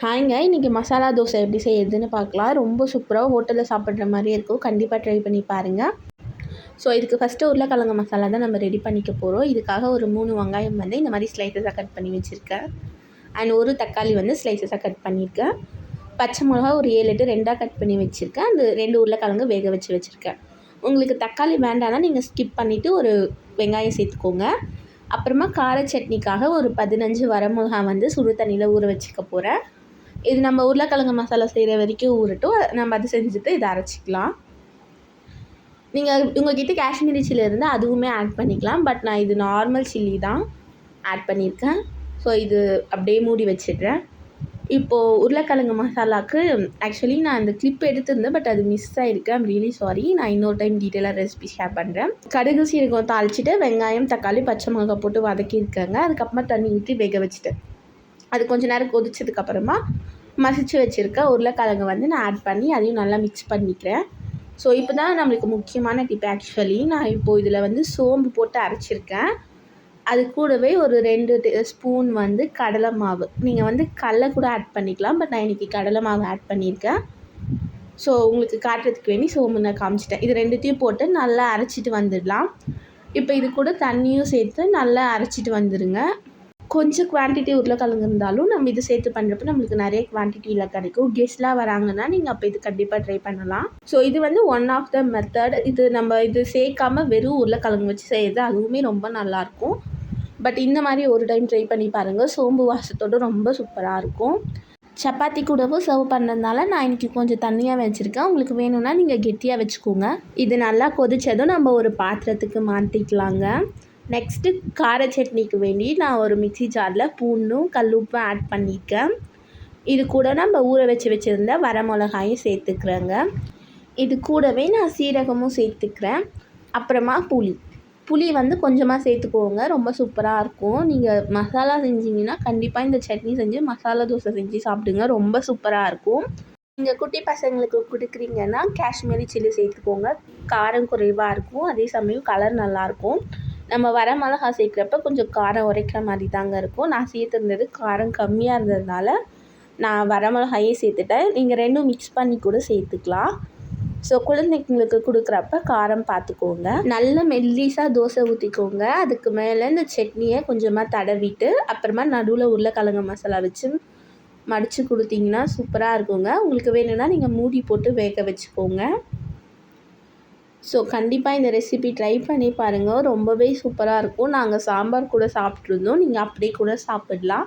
ஹாய்ங்க இன்றைக்கி மசாலா தோசை எப்படி செய்யறதுன்னு பார்க்கலாம். ரொம்ப சூப்பராக ஹோட்டலில் சாப்பிட்ற மாதிரியே இருக்கும். கண்டிப்பாக ட்ரை பண்ணி பாருங்கள் ஸோ இதுக்கு ஃபஸ்ட்டு உருளைக்கிழங்கு மசாலா தான் நம்ம ரெடி பண்ணிக்க போகிறோம் இதுக்காக ஒரு மூணு வெங்காயம் வந்து இந்த மாதிரி ஸ்லைசஸாக கட் பண்ணி வச்சுருக்கேன். அண்ட் ஒரு தக்காளி வந்து ஸ்லைசஸாக கட் பண்ணியிருக்கேன் பச்சை மிளகா ஒரு ஏழு எட்டு ரெண்டாக கட் பண்ணி வச்சுருக்கேன். அந்த ரெண்டு உருளைக்கிழங்கு வேக வச்சு வச்சுருக்கேன். உங்களுக்கு தக்காளி வேண்டாம்னா நீங்கள் ஸ்கிப் பண்ணிவிட்டு ஒரு வெங்காயம் சேர்த்துக்கோங்க. அப்புறமா கார சட்னிக்காக ஒரு பதினஞ்சு வரமிளகா வந்து சுடு தண்ணியில் ஊற வச்சுக்க போகிறேன் இது நம்ம உருளைக்கிழங்கு மசாலா செய்கிற வரைக்கும் ஊறட்டும். நம்ம அது செஞ்சுட்டு இதை அரைச்சிக்கலாம். நீங்கள் உங்கள்கிட்ட காஷ்மீரி சில்லி இருந்தால் அதுவுமே ஆட் பண்ணிக்கலாம். பட் நான் இது நார்மல் சில்லி தான் ஆட் பண்ணியிருக்கேன். ஸோ இது அப்படியே மூடி வச்சிடுறேன். இப்போது உருளைக்கிழங்கு மசாலாவுக்கு ஆக்சுவலி நான் அந்த கிளிப் எடுத்திருந்தேன் பட் அது மிஸ் ஆகிருக்கு ஐம் ரியலி சாரி நான் இன்னொரு டைம் டீட்டெயிலாக ரெசிபி ஷேர் பண்ணுறேன் கடுகு சீரகம் தாளிச்சிட்டு வெங்காயம் தக்காளி பச்சை மிளகாய் போட்டு வதக்கியிருக்கேங்க. அதுக்கப்புறமா தண்ணி ஊற்றி வேக வச்சுட்டேன். அது கொஞ்ச நேரம் கொதிச்சதுக்கப்புறமா மசிச்சு வச்சுருக்க உருளைக்கிழங்கு வந்து நான் ஆட் பண்ணி அதையும் நல்லா மிக்ஸ் பண்ணிக்கிறேன். ஸோ இப்போ தான் நம்மளுக்கு முக்கியமான டிப் ஆக்சுவலி நான் இப்போது இதில் வந்து சோம்பு போட்டு அரைச்சிருக்கேன். அது கூடவே ஒரு ரெண்டு ஸ்பூன் வந்து கடலை மாவு. நீங்கள் வந்து கடலை கூட ஆட் பண்ணிக்கலாம் பட் நான் இன்றைக்கி கடலை மாவு ஆட் பண்ணியிருக்கேன். ஸோ உங்களுக்கு காட்டுறதுக்கு வேண்டி சோம்பு நான் காமிச்சிட்டேன். இது ரெண்டுத்தையும் போட்டு நல்லா அரைச்சிட்டு வந்துடலாம். இப்போ இது கூட தண்ணியும் சேர்த்து நல்லா அரைச்சிட்டு வந்துடுங்க கொஞ்சம் குவான்டிட்டி உருளைக்கிழங்கு இருந்தாலும் நம்ம இது சேர்த்து பண்ணுறப்ப நம்மளுக்கு நிறைய குவான்டிட்டியில் கிடைக்கும். கெஸ்ட்லாம் வராங்கன்னா நீங்கள் அப்போ இது கண்டிப்பாக ட்ரை பண்ணலாம். ஸோ இது வந்து ஒன் ஆஃப் த மெத்தட் இது நம்ம இது சேர்க்காம வெறும் உருளைக்கிழங்கு வச்சு செய்கிறது அதுவுமே ரொம்ப நல்லாயிருக்கும். பட் இந்த மாதிரி ஒரு டைம் ட்ரை பண்ணி பாருங்கள் சோம்பு வாசத்தோடு ரொம்ப சூப்பராக இருக்கும். சப்பாத்தி கூடவும் சர்வ் பண்ணதுனால நான் இன்றைக்கி கொஞ்சம் தண்ணியாக வச்சுருக்கேன். உங்களுக்கு வேணும்னா நீங்கள் கெட்டியாக வச்சுக்கோங்க. இது நல்லா கொதித்ததும் நம்ம ஒரு பாத்திரத்துக்கு மாற்றிக்கலாங்க நெக்ஸ்ட்டு கார சட்னிக்கு வேண்டி நான் ஒரு மிக்சி ஜாரில் பூண்டும் கல்லுப்பும் ஆட் பண்ணியிருக்கேன் இது கூட நம்ம ஊற வச்சு வச்சுருந்த வரமிளகாயும் சேர்த்துக்கிறேங்க. இது கூடவே நான் சீரகமும் சேர்த்துக்கிறேன். அப்புறமா புளி. புளி வந்து கொஞ்சமாக சேர்த்துக்கோங்க ரொம்ப சூப்பராக இருக்கும். நீங்கள் மசாலா செஞ்சிங்கன்னா கண்டிப்பாக இந்த சட்னி செஞ்சு மசாலா தோசை செஞ்சு சாப்பிடுங்க ரொம்ப சூப்பராக இருக்கும். நீங்கள் குட்டி பசங்களுக்கு கொடுக்குறீங்கன்னா காஷ்மீரி சில்லி சேர்த்துக்கோங்க. காரம் குறைவாக இருக்கும் அதே சமயம் கலர் நல்லாயிருக்கும் நம்ம வர மிளகா சேர்க்குறப்ப கொஞ்சம் காரம் உரைக்கிற மாதிரி தாங்க இருக்கும். நான் சேர்த்துருந்தது காரம் கம்மியாக இருந்ததுனால நான் வர மிளகாயே சேர்த்துட்டேன். நீங்கள் ரெண்டும் மிக்ஸ் பண்ணி கூட சேர்த்துக்கலாம். ஸோ குழந்தைங்களுக்கு கொடுக்குறப்ப காரம் பார்த்துக்கோங்க. நல்ல மெல்லிஸாக தோசை ஊற்றிக்கோங்க அதுக்கு மேலே இந்த சட்னியை கொஞ்சமாக தடவிட்டு அப்புறமா நடுவில் உருளைக்கிழங்கு மசாலா வச்சு மடித்து கொடுத்தீங்கன்னா சூப்பராக இருக்குங்க. உங்களுக்கு வேணும்னா நீங்கள் மூடி போட்டு வேக வச்சுக்கோங்க. ஸோ கண்டிப்பாக இந்த ரெசிபி ட்ரை பண்ணி பாருங்கள் ரொம்பவே சூப்பராக இருக்கும். நாங்கள் சாம்பார் கூட சாப்பிட்ருந்தோம் நீங்கள் அப்படியே கூட சாப்பிட்லாம்.